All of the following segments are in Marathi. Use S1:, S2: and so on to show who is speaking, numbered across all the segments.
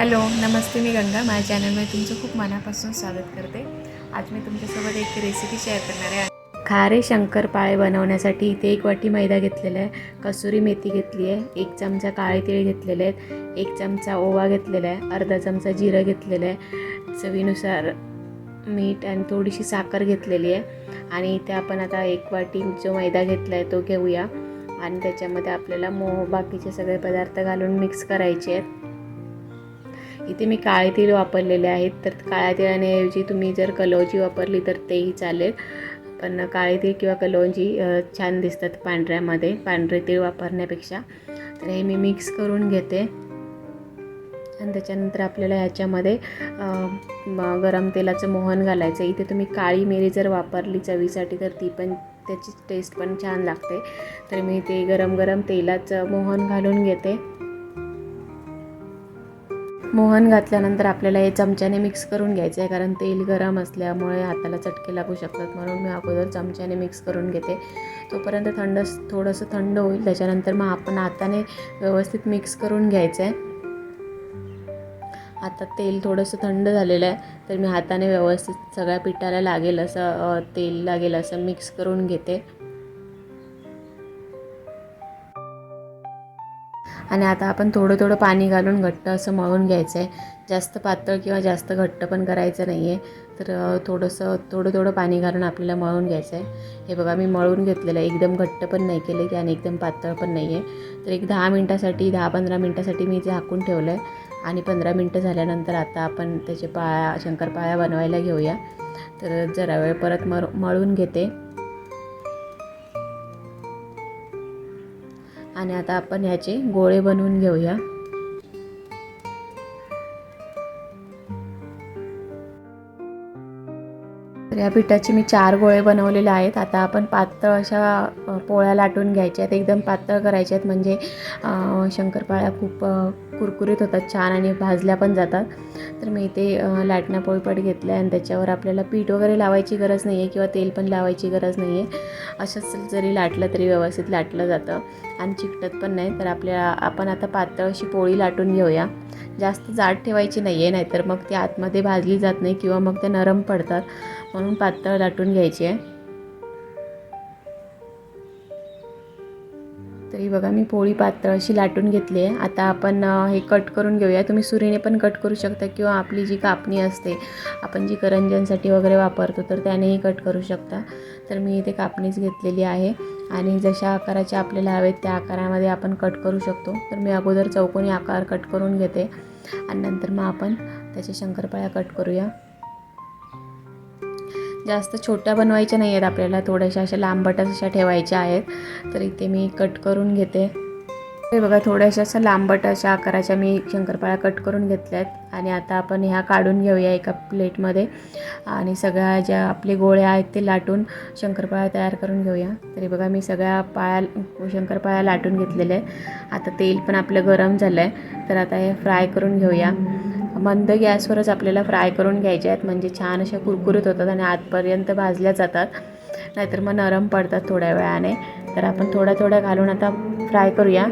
S1: हॅलो नमस्ते मी गंगा. माझ्या चॅनलमध्ये तुमचं खूप मनापासून स्वागत करते. आज मी तुमच्यासोबत एक रेसिपी शेअर करणार आहे. खारे शंकरपाळे बनवण्यासाठी इथे एक वाटी मैदा घेतलेला आहे. कसुरी मेथी घेतली आहे. एक चमचा काळे तिळ घेतलेले आहेत. एक चमचा ओवा घेतलेला आहे. अर्धा चमचा जिरं घेतलेलं आहे. चवीनुसार मीठ आणि थोडीशी साखर घेतलेली आहे. आणि इथे आपण आता एक वाटी जो मैदा घेतला आहे तो घेऊया. आणि त्याच्यामध्ये आपल्याला मो बाकीचे सगळे पदार्थ घालून मिक्स करायचे आहेत. इथे मी काळे तीळ वापरलेले आहेत. तर काळ्या तिळाण्याऐवजी तुम्ही जर कलौजी वापरली तर तेही चालेल. पण काळे तीळ किंवा कलौंजी छान दिसतात पांढऱ्यामध्ये पांढरे तीळ वापरण्यापेक्षा. तर हे मी मिक्स करून घेते. आणि त्याच्यानंतर आपल्याला ह्याच्यामध्ये म- गरम तेलाचं मोहन घालायचं. इथे तुम्ही काळी मिरी जर वापरली चवीसाठी तर ती पण त्याची टेस्ट पण छान लागते. तर मी ते गरम गरम तेलाचं मोहन घालून घेते. मोहन घातल्यानंतर आपल्याला हे चमच्याने मिक्स करून घ्यायचं आहे कारण तेल गरम असल्यामुळे हाताला चटके लागू शकतात. म्हणून मी अगोदर चमच्याने मिक्स करून घेते. तोपर्यंत थंड थोडंसं थंड होईल. त्याच्यानंतर मग आपण हाताने व्यवस्थित मिक्स करून घ्यायचं आहे आता तेल थोडंसं थंड झालेलं आहे तर मी हाताने व्यवस्थित सगळ्या पिठाला लागेल असं तेल लागेल असं मिक्स करून घेते. आणि आता आपण थोडं थोडं पाणी घालून घट्ट असं मळून घ्यायचं आहे जास्त पातळ किंवा जास्त घट्ट पण करायचं नाही आहे तर थोडंसं थोडं थोडं पाणी घालून आपल्याला मळून घ्यायचं आहे हे बघा मी मळून घेतलेलं आहे. एकदम घट्ट पण नाही केलं की आणि एकदम पातळ पण नाही आहे तर एक दहा मिनटासाठी दहा पंधरा मिनटासाठी मी ते झाकून ठेवलं आहे आणि पंधरा मिनटं झाल्यानंतर आता आपण त्याचे पाया शंकरपाळ्या बनवायला घेऊया. तर जरा वेळ परत मर मळून घेते. आणि आता आपण ह्याचे गोळे बनवून घेऊया. तर या पिठाचे मी चार गोळे बनवलेले आहेत. आता आपण पातळ अशा पोळ्या लाटून घ्यायच्या आहेत. एकदम पातळ करायच्या आहेत. म्हणजे शंकरपाळ्या खूप कुरकुरीत होतात छान आणि भाजल्या पण जातात. तर मी इथे लाटण्या पोळीपट घेतल्या आणि त्याच्यावर आपल्याला पीठ वगैरे लावायची गरज नाही आहे किंवा तेल पण लावायची गरज नाही आहे असंच जरी लाटलं तरी व्यवस्थित लाटलं जातं. आणि चिकटत पण नाही. तर आपल्या आपण आता पातळ अशी पोळी लाटून घेऊया. जास्त जाड ठेवायची नाही आहे नाहीतर मग ती आतमध्ये भाजली जात नाही किंवा मग ते नरम पडतात. म्हणून पातळ लाटून घ्यायची आहे. तरी बघा मी पोळी पातळ अशी लाटून घेतली आहे. आता आपण हे कट करून घेऊया. तुम्ही सुरीने पण कट करू शकता किंवा आपली जी कापणी असते आपण जी करंज्यांसाठी वगैरे वापरतो तर त्यानेही कट करू शकता. तर मी इथे कापणीच घेतलेली आहे. आणि जशा आकाराचे आपल्याला हवेत त्या आकारामध्ये आपण कट करू शकतो. तर मी अगोदर चौकोनी आकार कट करून घेते. आणि नंतर मग आपण त्याच्या शंकरपाळ्या कट करूया. जास्त छोट्या बनवायच्या नाही आहेत आपल्याला थोड्याशा अशा लांबटच अशा ठेवायच्या आहेत. तर इथे मी कट करून घेते. हे बघा थोड्याशा अशा लांबट अशा आकाराच्या मी शंकरपाळ्या कट करून घेतल्या आहेत आणि आता आपण ह्या काढून घेऊया एका प्लेटमध्ये. आणि सगळ्या ज्या आपले गोळ्या आहेत ते लाटून शंकरपाळ्या तयार करून घेऊया. तरी बघा मी सगळ्या पाळ्या शंकरपाळ्या लाटून घेतलेल्या आहे आता तेल पण आपलं गरम झालं आहे तर आता हे फ्राय करून घेऊया. मंद गॅसवरच आपल्याला फ्राय करून घ्यायचे आहेत. म्हणजे छान अशा कुरकुरीत होतात आणि आतपर्यंत भाजल्या जातात. नाहीतर मग नरम पडतात थोड्या वेळाने. तर आपण थोड्या थोड्या घालून आता फ्राय करूया.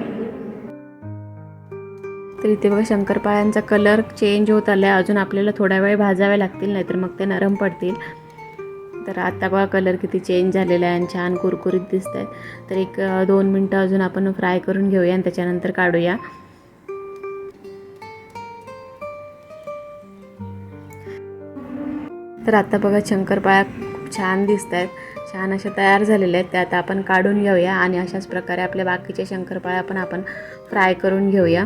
S1: तर इथे बघा शंकरपाळ्यांचा कलर चेंज होत आला आहे अजून आपल्याला थोड्या वेळ भाजाव्या लागतील नाहीतर मग ते नरम पडतील. तर आता बघा कलर किती चेंज झालेला आहे आणि छान कुरकुरीत दिसत आहेत तर एक दोन मिनटं अजून आपण फ्राय करून घेऊया आणि त्याच्यानंतर काढूया. तर आता बघा शंकरपाळ्या खूप छान दिसत आहेत छान अशा तयार झालेल्या आहेत. त्या आता आपण काढून घेऊया आणि अशाच प्रकारे आपल्या बाकीच्या शंकरपाळ्या पण आपण फ्राय करून घेऊया.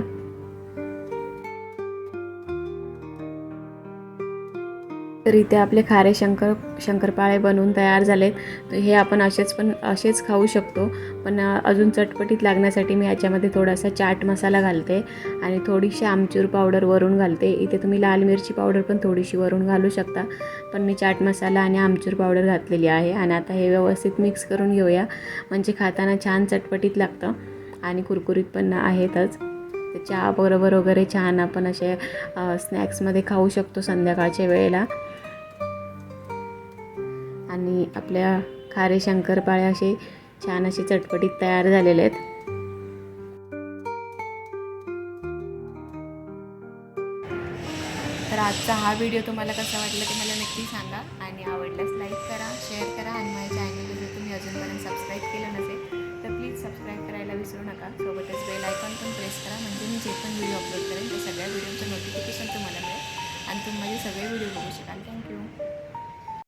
S1: तर इथे आपले खारे शंकर शंकरपाळे बनवून तयार झालेत. तर हे आपण असेच पण असेच खाऊ शकतो. पण अजून चटपटीत लागण्यासाठी मी याच्यामध्ये थोडासा चाट मसाला घालते आणि थोडीशी आमचूर पावडर वरून घालते. इथे तुम्ही लाल मिरची पावडर पण थोडीशी वरून घालू शकता. पण मी चाट मसाला आणि आमचूर पावडर घातलेली आहे आणि आता हे व्यवस्थित मिक्स करून घेऊया. म्हणजे खाताना छान चटपटीत लागतं आणि कुरकुरीत पण आहेतच. चहाबरोबर वगैरे छान आपण असे स्नॅक्समध्ये खाऊ शकतो संध्याकाळच्या वेळेला. आणि आपल्या खारे शंकरपाळे असे छान असे चटपटीत तयार झालेले आहेत. तर आजचा हा व्हिडिओ तुम्हाला कसा वाटला ते मला नक्की सांगा आणि आवडल्यास लाईक करा शेअर करा आणि माझ्या चॅनलला जर तुम्ही अजूनपर्यंत सबस्क्राईब केलं नसेल तर प्लीज सबस्क्राईब करायला विसरू नका. सोबतच बेल आयकॉन पण प्रेस करा म्हणजे मी जे पण व्हिडिओ अपलोड करेन ते सगळ्या व्हिडिओचं नोटिफिकेशन तुम्हाला मिळेल आणि तुम्ही माझे सगळे व्हिडिओ बघू शकाल. थँक्यू